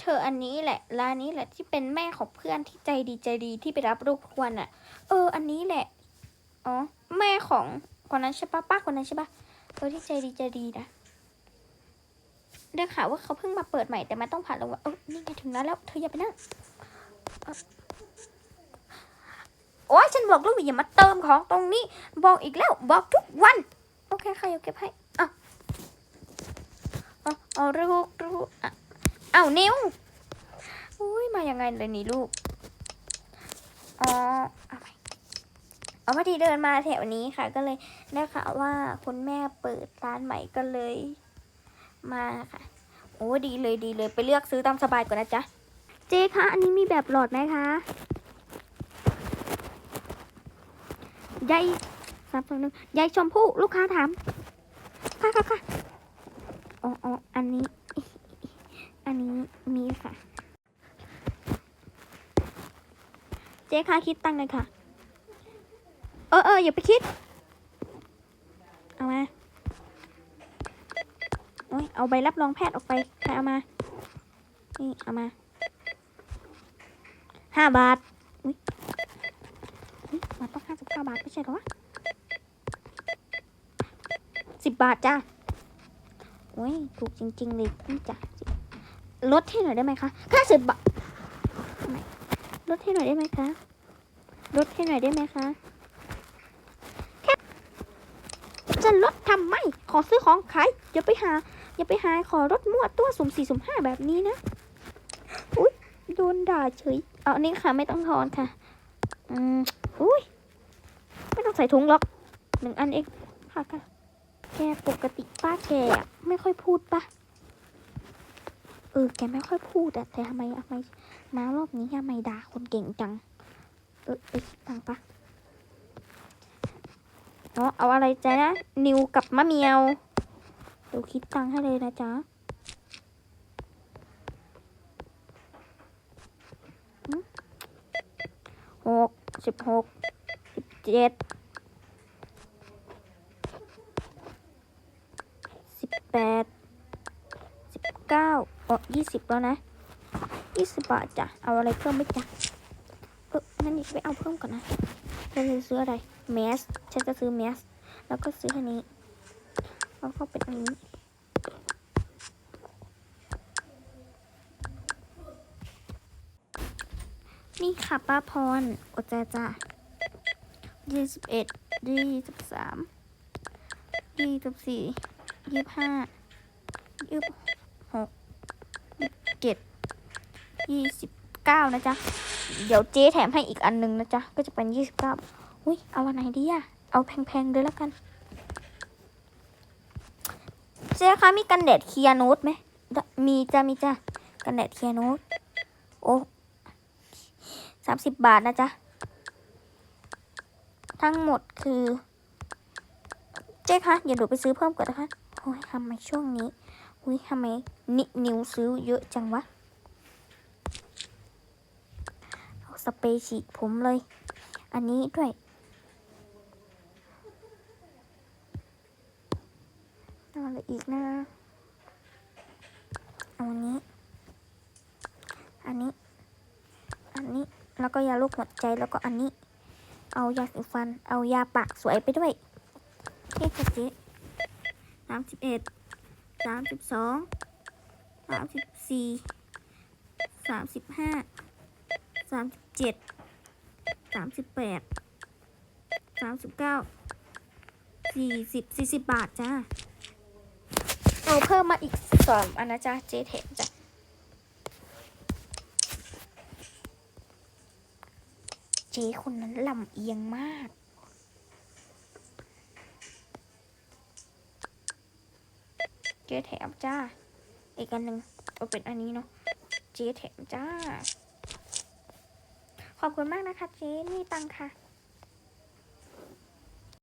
เธออันนี้แหละ ร้านนี้แหละที่เป็นแม่ของเพื่อนที่ใจดีใจดีที่ไปรับลูกทุกวันอะ เออ อันนี้แหละ อ๋อ แม่ของคนนั้นใช่ปะป้าคนนั้นใช่ปะเออที่ใจดีใจดีนะได้ข่าวว่าเขาเพิ่งมาเปิดใหม่แต่มันต้องผ่านลงว่าเออนี่ไงถึงแล้วแล้ว เธออย่าไปนั่งโอ้ยฉันบอกลูกอย่ามาเติมของตรงนี้ บอกอีกแล้ว บอกทุกวัน โอเคค่ะเดี๋ยวเก็บให้อะเอาเอาลูกลูกอะ อานิ้วอุ้ยมายังไงเลยนี่ลูก อ๋อเอาไปเอาพอดีเดินมาแถวนี้ค่ะ ก็เลยได้ข่าวว่าคุณแม่เปิดร้านใหม่ก็เลย มาค่ะ โอ้ดีเลยดีเลยไปเลือกซื้อตามสบายก่อนนะจ๊ะ เจ๊คะอันนี้มีแบบหลอดไหมคะยายสามสองหนึ่งยายชมพู่ลูกค้าถามค่ะค่ะค่ะอ๋ออ๋ออันนี้ มีค่ะ เจ๊คะคิดตังค์เลยค่ะ เออเอออย่าไปคิด เอามาโอ้ยเอาใบรับรองแพทย์ออกไปใครเอามา นี่เอามาห้าบาทอุ้ยมาต้องห้าสิบเก้าบาทไม่ใช่หรอวะสิบบาทจ้าโอ้ยถูกจริง ๆ เลยนี่จ้ะ ลดให้หน่อยได้ไหมคะค่าสิบบาทลดให้หน่อยได้ไหมคะลดให้หน่อยได้ไหมคะแค่จะลดทำไม ขอซื้อของขายอย่าไปหา อย่าไปหาขอรถมั่วตัวสุ่มสี่สุ่มห้าแบบนี้นะ อุ้ยโดนด่าเฉย เอาอันนี้ค่ะไม่ต้องทอนค่ะ อืมอุ้ยไม่ต้องใส่ถุงหรอกหนึ่งอันเองค่ะค่ะแกปกติป้าแกไม่ค่อยพูดปะ ออแกไม่ค่อยพูดอะแต่ทำไมทำไมมารอบนี้ทำไมด่าคนเก่งจัง เออไปคิดตังค์ปะเอาเอาอะไรจ๊ะนะนิวกับมะเมียวเดี๋ยวคิดตังค์ให้เลยนะจ๊ะหกสิบหกสิบเจ็ดสิบแปด เก้าอ๋อยี่สิบแล้วนะยี่สิบบาทจ้ะ เอาอะไรเพิ่มไหมจ๊ะเอองั้นนี่ไปเอาเพิ่มก่อนนะเราจะซื้ออะไรแมสฉันจะซื้อแมสแล้วก็ซื้ออันนี้แล้วก็เป็นอันนี้นี่ค่ะป้าพรอดใจจ้ายี่สิบเอ็ดยี่สิบสามยี่สิบสี่ยี่สิบห้ายี่สิบ หกเจ็ดยี่สิบเก้านะจ๊ะ เดี๋ยวเจ๊แถมให้อีกอันหนึงนะจ๊ะ ก็จะเป็นยี่สิบเก้าอุ้ยเอาอันไหนดีอะเอาแพงๆเลยแล้วกันเจ๊คะมีกันแดดเคียร์โนตไหม มีจ้ะมีจ้ะกันแดดเคียร์โนตโอ้สามสิบบาทนะจ๊ะ ทั้งหมดคือ เจ๊คะอย่าหนูไปซื้อเพิ่มก่อนนะคะ โอ้ยทำไมช่วงนี้ อุ้ยทำไมนินิวซื้อเยอะจังวะ เอาสเปรย์ฉีดผมเลย อันนี้ด้วยเอาอะไรอีกนะ เอาอันนี้ อันนี้ อันนี้ แล้วก็ยาลูกหัวใจ แล้วก็อันนี้ เอายาสีฟัน เอายาปากสวยไปด้วยเอ๊ะเจ๊สามสิบเอ็ด สามสิบสองสามสิบสี่สามสิบห้าสามสิบเจ็ดสามสิบแปดสามสิบเก้าสี่สิบสี่สิบบาทจ้า เอาเพิ่มมาอีกสองอันนะจ๊ะ เจ๊แถมจ้ะเจ๊คนนั้นลำเอียงมาก เจ๊แถมจ้า อีกอันหนึ่งเอาเป็นอันนี้เนาะ เจ๊แถมจ้า ขอบคุณมากนะคะเจ๊นี่ตังค่ะ